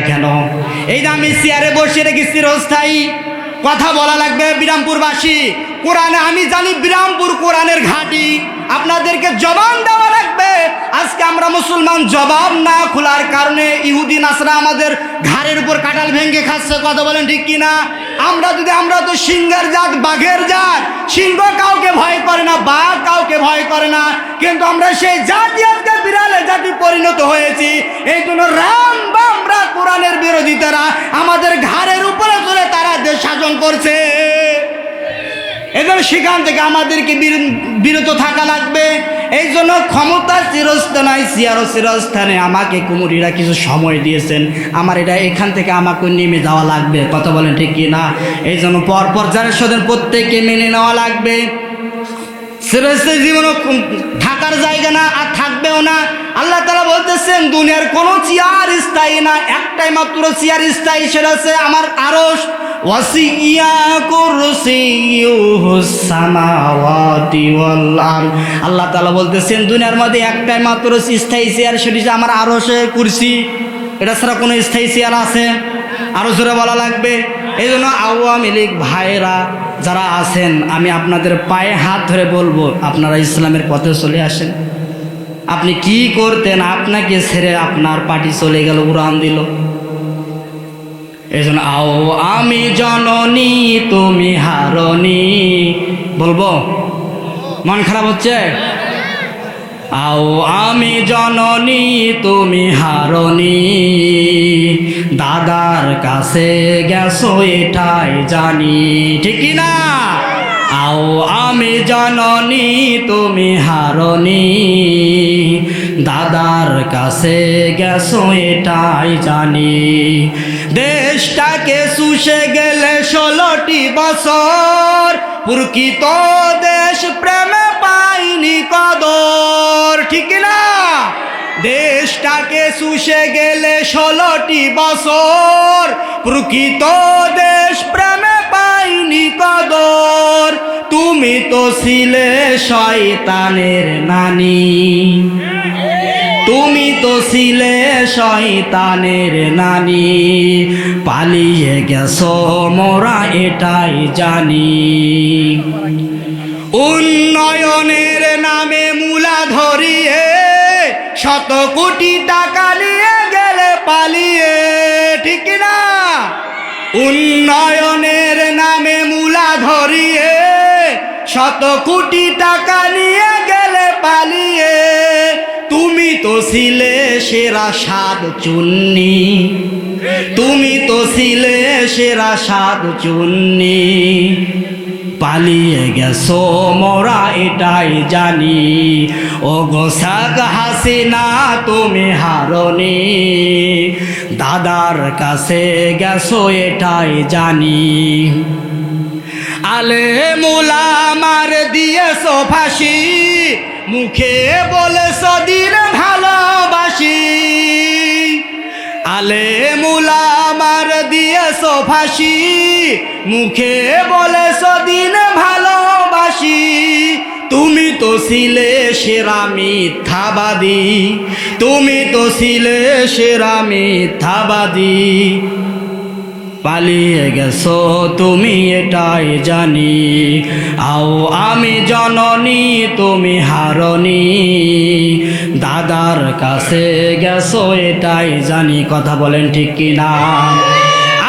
কেন? এই যে আমি চেয়ারে বসে রেখেছি রোজস্থায়ী কথা বলা লাগবে বিরামপুরবাসী। কোরআনে আমি জানি বিরামপুর কোরআনের ঘাঁটি, আপনাদেরকে জবান দেওয়া লাগবে। আজকে আমরা মুসলমান জবাব না খোলার কারণে ইহুদি, নাসরা আমাদের ঘাড়ের উপর কাটাল ভেঙে খাচ্ছে, কথা বলেন ঠিক কিনা? আমরা যদি, আমরা তো সিংহের জাত, বাঘের জাত। সিংহ কাউকে ভয় করে না, বাঘ কাউকে ভয় করে না। কিন্তু আমরা সেই জাতি আজকে বিড়ালে জাতি পরিণত হয়েছি। এই জন্য রাম বামরা কোরআনের বিরোধিতারা আমাদের ঘাড়ের উপরে চলে তারা দেশ শাসন করছে। এদের সেখান থেকে আমাদেরকে বিরত থাকা লাগবে। এই জন্য ক্ষমতা চিরস্থানায় সিয়ার চিরস্থানে আমাকে কুমুরিরা কিছু সময় দিয়েছেন। আমার এটা এখান থেকে আমাকে নেমে যাওয়া লাগবে। কথা বলেন ঠিক কি না এই জন্য পর পর যারা সদের প্রত্যেককে মেনে নেওয়া লাগবে। সিরাজের জীবনও থাকার জায়গা না, আর থাকবেও না। আল্লাহ তালা বলতেছেন দুনিয়ার কোনো চেয়ার স্থায়ী না, একটাই মাত্র চেয়ার স্থায়ী, সেটা হচ্ছে আমার আরস আল্লাহ তাআলা বলতেছেন, দুনিয়ার মধ্যে একটাই মাত্র স্থায়ী চেয়ার, সেটি আমার আরসে কুরসি। এটা ছাড়া কোনো স্থায়ী চেয়ার আছে? আরও জোরে বলা লাগবে। এই জন্য আওয়ামী লীগ ভাইরা যারা আছেন, আমি আপনাদের পায়ে হাত ধরে বলব, আপনারা ইসলামের পথে চলে আসেন। আপনি কি করতেন? আপনাকে ছেড়ে আপনার পার্টি চলে গেল, উড়ান দিল। এই জন্য আও আমি জননী, তুমি হারনি বলব? মন খারাপ হচ্ছে? আও আমি জননী, তুমি হারনি দাদার কাছে গেছো, এটাই জানি, ঠিক না? আও আমি জননী, তুমি হারনি দাদার কাছে গেছো এটাই জানি। দেশটাকে শুষে গেলে ষোলোটি বছর। প্রকৃত দেশ প্রেমে পাইনি কদর, ঠিক না? দেশটাকে শুষে গেলে ষোলোটি বছর। প্রকৃত দেশ প্রেমে ছিলে শয়তানের নানি। তুমি তো ছিলে শয়তানের নানি। পালিয়ে গেছো মোরা এটাই জানি। উন্নয়নের নামে মূলা ধরিয়ে শত কোটি টাকা নিয়ে গেলে পালিয়ে, ঠিক না উন্নয়নের শত কোটি টাকা নিয়ে গেলে পালিয়ে। তুমি তো ছিলে সেরা সাদ চুন্নি। তুমি তো ছিলে সেরা সাদ চুন্নি। পালিয়ে গেছো মোরা এটাই জানি। ও গোসাক হাসিনা, তুমি হারনি। দাদার কাছে গেছো এটাই জানি। আলে মুলা মার দিয়েছ ফাঁসি মুখে বলেছ দিন ভালোবাসি। আলে মুলা মার দিয়েছ ফাঁসি মুখে বলেছ দিন ভালোবাসি। তুমি তো ছিলে সেরা মিথ্যাবাদী, তুমি তো ছিলে সেরা মিথ্যাবাদী। পালিয়ে গেছো, তুমি এটাই জানি। আও আমি জননী, তুমি হারনি দাদার কাছে গেছো, এটাই জানি। কথা বলেন ঠিক কি না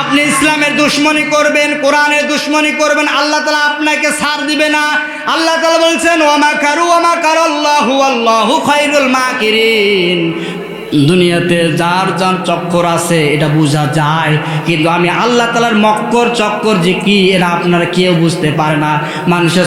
আপনি ইসলামের দুশ্মনী করবেন, কোরআনের দুশ্মনী করবেন, আল্লাহ তালা আপনাকে ছাড় দিবে না। আল্লাহ তালা বলছেন ওমা কারু ওমা কার আল্লাহ আল্লাহ খৈরুল মাকিরিন। দুনিয়াতে যার যার চক্কর আছে, এটা বোঝা যায়। কিন্তু আমি আল্লাহ তালার মক্কর চক্কর যে কি, এটা আপনারা কেউ বুঝতে পারে না। মানুষের